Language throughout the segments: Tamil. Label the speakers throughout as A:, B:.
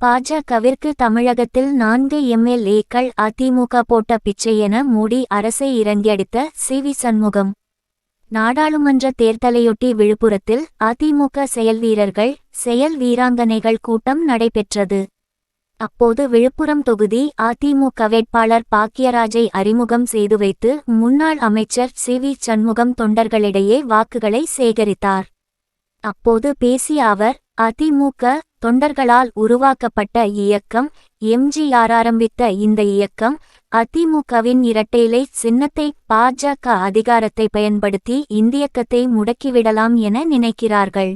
A: பாஜகவிற்கு தமிழகத்தில் நான்கு எம்எல்ஏக்கள் அதிமுக போட்ட பிச்சை என மூடி அரசை இறங்கியடித்த சி வி சண்முகம். நாடாளுமன்ற தேர்தலையொட்டி விழுப்புரத்தில் அதிமுக செயல் வீரர்கள் செயல் வீராங்கனைகள் கூட்டம் நடைபெற்றது. அப்போது விழுப்புரம் தொகுதி அதிமுக வேட்பாளர் பாக்கியராஜை அறிமுகம் செய்து வைத்து முன்னாள் அமைச்சர் சி வி சண்முகம் தொண்டர்களிடையே வாக்குகளை சேகரித்தார். அப்போது பேசிய அவர் அதிமுக தொண்டர்களால் உருவாக்கப்பட்ட இயக்கம் எம்ஜிஆர் ஆரம்பித்த இந்த இயக்கம் அதிமுகவின் இரட்டையிலை சின்னத்தை பாஜக அதிகாரத்தை பயன்படுத்தி இந்தியக்கத்தை முடக்கிவிடலாம் என நினைக்கிறார்கள்.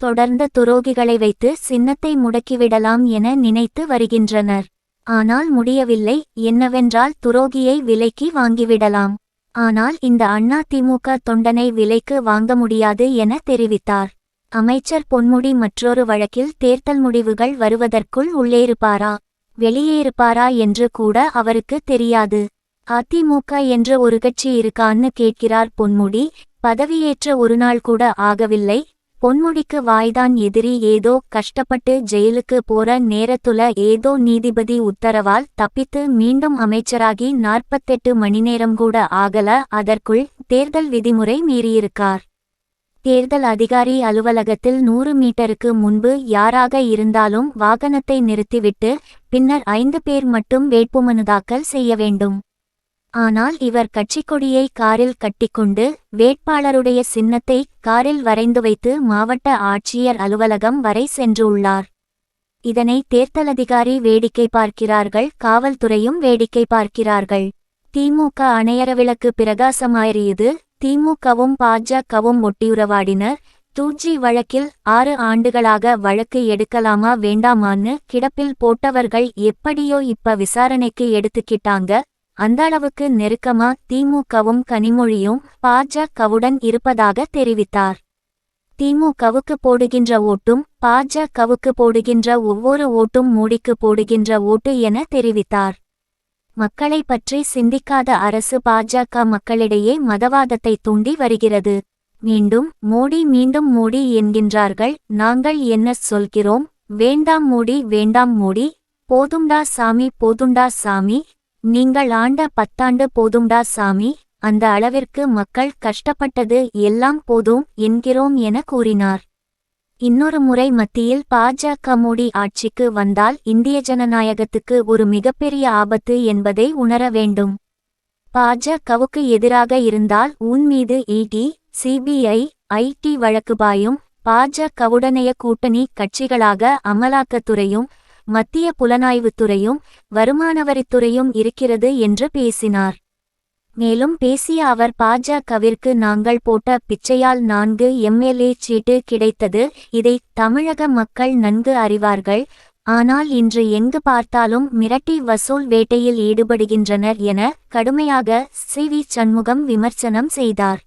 A: தொடர்ந்த துரோகிகளை வைத்து சின்னத்தை முடக்கிவிடலாம் என நினைத்து வருகின்றனர். ஆனால் முடியவில்லை என்னவென்றால் துரோகியை விலைக்கு வாங்கிவிடலாம். ஆனால் இந்த அண்ணா திமுக தொண்டனை விலைக்கு வாங்க முடியாது என தெரிவித்தார். அமைச்சர் பொன்முடி மற்றொரு வழக்கில் தேர்தல் முடிவுகள் வருவதற்குள் உள்ளேயிருப்பாரா? வெளியேறுப்பாரா என்று கூட அவருக்கு தெரியாது. அதிமுக என்ற ஒரு கட்சி இருக்கான்னு கேட்கிறார் பொன்முடி. பதவியேற்ற ஒரு நாள் கூட ஆகவில்லை. பொன்முடிக்கு வாய்தான் எதிரி ஏதோ கஷ்டப்பட்டு ஜெயிலுக்கு போற நேரத்துல ஏதோ நீதிபதி உத்தரவால் தப்பித்து மீண்டும் அமைச்சராகி நாற்பத்தெட்டு மணிநேரம் கூட ஆகல. அதற்குள் தேர்தல் விதிமுறை மீறியிருக்கார். தேர்தல் அதிகாரி அலுவலகத்தில் நூறு மீட்டருக்கு முன்பு யாராக இருந்தாலும் வாகனத்தை நிறுத்திவிட்டு பின்னர் ஐந்து பேர் மட்டும் வேட்புமனு தாக்கல் செய்ய வேண்டும். ஆனால் இவர் கட்சிக்கொடியை காரில் கட்டிக்கொண்டு வேட்பாளருடைய சின்னத்தை காரில் வரைந்து வைத்து மாவட்ட ஆட்சியர் அலுவலகம் வரை சென்றுள்ளார் இதனை தேர்தல் அதிகாரி வேடிக்கை பார்க்கிறார்கள் காவல்துறையும் வேடிக்கை பார்க்கிறார்கள். திமுக அணையரவிளக்கு பிரகாசமாயறியது திமுகவும் பாஜகவும் ஒட்டியுறவாடினர் டூஜி வழக்கில் ஆறு ஆண்டுகளாக வழக்கு எடுக்கலாமா வேண்டாமான்னு கிடப்பில் போட்டவர்கள் எப்படியோ இப்ப விசாரணைக்கு எடுத்துக்கிட்டாங்க. அந்த அளவுக்கு நெருக்கமா திமுகவும் கனிமொழியும் பாஜகவுடன் இருப்பதாக தெரிவித்தார். திமுகவுக்கு போடுகின்ற ஓட்டும் பாஜகவுக்கு போடுகின்ற ஒவ்வொரு ஓட்டும் மோடிக்கு போடுகின்ற ஓட்டு என தெரிவித்தார். மக்களை பற்றி சிந்திக்காத அரசு பாஜக மக்களிடையே மதவாதத்தை தூண்டி வருகிறது. மீண்டும் மோடி மீண்டும் மோடி என்கின்றார்கள். நாங்கள் என்ன சொல்கிறோம்? வேண்டாம் மோடி வேண்டாம் மோடி. போதும்டா சாமி போதும்டா சாமி. நீங்கள் ஆண்ட பத்தாண்டு போதும்டா சாமி. அந்த அளவிற்கு மக்கள் கஷ்டப்பட்டது எல்லாம் போதும் என்கிறோம் என கூறினார். இன்னொரு முறை மத்தியில் பாஜக மோடி ஆட்சிக்கு வந்தால் இந்திய ஜனநாயகத்துக்கு ஒரு மிகப்பெரிய ஆபத்து என்பதை உணர வேண்டும். பாஜகவுக்கு எதிராக இருந்தால் உன் மீது இடி சிபிஐ ஐடி வழக்கு பாயும். பாஜகவுடனைய கூட்டணி கட்சிகளாக அமலாக்கத்துறையும் மத்திய புலனாய்வுத்துறையும் வருமானவரித்துறையும் இருக்கிறது என்று பேசினார். மேலும் பேசிய அவர் பாஜகவிற்கு நாங்கள் போட்ட பிச்சையால் நான்கு எம்எல்ஏ சீட்டு கிடைத்தது. இதை தமிழக மக்கள் நன்கு அறிவார்கள். ஆனால் இன்று எங்கு பார்த்தாலும் மிரட்டி வசூல் வேட்டையில் ஈடுபடுகின்றனர் என கடுமையாக சி. வி. சண்முகம் விமர்சனம் செய்தார்.